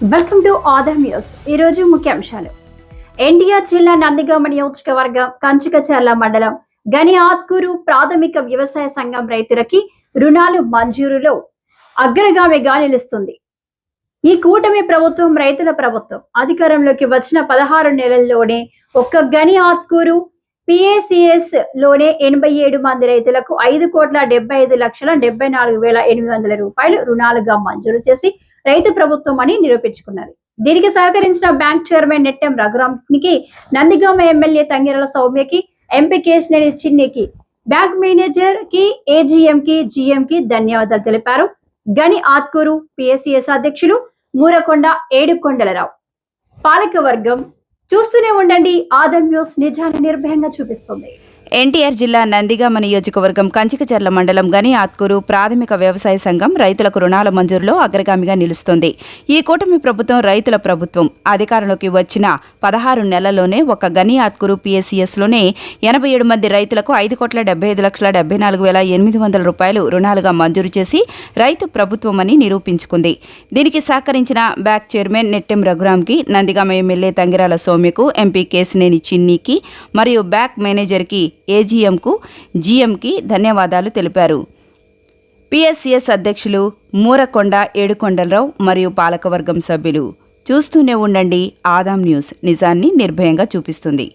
Welcome to other news ఈరోజు ముఖ్యాంశాలు ఎన్టీఆర్ జిల్లా నందిగామ నియోజకవర్గం కంచుకచర్ల మండలం గని ఆత్కూరు ప్రాథమిక వ్యవసాయ సంఘం రైతులకి రుణాలు మంజూరులో అగ్రగామిగా నిలుస్తుంది. ఈ కూటమి ప్రభుత్వం రైతుల ప్రభుత్వం అధికారంలోకి వచ్చిన పదహారు నెలల్లోనే ఒక్క గని ఆత్కూరు పిఏసిఎస్లోనే ఎనభై ఏడు మంది రైతులకు ఐదు కోట్ల డెబ్బై ఐదు లక్షల డెబ్బై నాలుగు వేల ఎనిమిది వందల రూపాయలు రుణాలుగా మంజూరు చేసి రైతు ప్రభుత్వం అని నిరూపించుకున్నది. దీనికి సహకరించిన బ్యాంక్ చైర్మన్ నెట్టెం రఘురామ్కి నందిగామ ఎమ్మెల్యే తంగిరల సౌమ్యకి ఎంపీ కేశినేని చిన్నికి బ్యాంక్ మేనేజర్కి ఏజీఎం కి జీఎం కి ధన్యవాదాలు తెలిపారు. గని ఆత్కూరు పిఎస్సిఎస్ అధ్యక్షులు మూరకొండ ఏడుకొండలరావు. పాలకవర్గం చూస్తూనే ఉండండి. ఆదం న్యూస్ నిజాన్ని నిర్భయంగా చూపిస్తుంది. ఎన్టీఆర్ జిల్లా నందిగామ నియోజకవర్గం కంచికచర్ల మండలం గని ఆత్కూరు ప్రాథమిక వ్యవసాయ సంఘం రైతులకు రుణాల మంజూరులో అగ్రగామిగా నిలుస్తోంది. ఈ కూటమి ప్రభుత్వం రైతుల ప్రభుత్వం. అధికారంలోకి వచ్చిన పదహారు నెలల్లోనే ఒక గని ఆత్కూరు పిఎస్సిఎస్లోనే ఎనభై ఏడు మంది రైతులకు ఐదు కోట్ల డెబ్బై ఐదు లక్షల డెబ్బై నాలుగు వేల ఎనిమిది వందల రూపాయలు రుణాలుగా మంజూరు చేసి రైతు ప్రభుత్వం అని నిరూపించుకుంది. దీనికి సహకరించిన బ్యాక్ చైర్మన్ నెట్టెం రఘురామ్కి నందిగామ ఎమ్మెల్యే తంగిరాల సౌమ్యకు ఎంపీ కేశినేని చిన్నీకి మరియు బ్యాక్ మేనేజర్కి ఏజీఎంకు జీఎంకి ధన్యవాదాలు తెలిపారు. పిఎస్సిఎస్ అధ్యక్షులు మూరకొండ ఏడుకొండలరావు మరియు పాలకవర్గం సభ్యులు. చూస్తూనే ఉండండి. ఆదాం న్యూస్ నిజాన్ని నిర్భయంగా చూపిస్తుంది.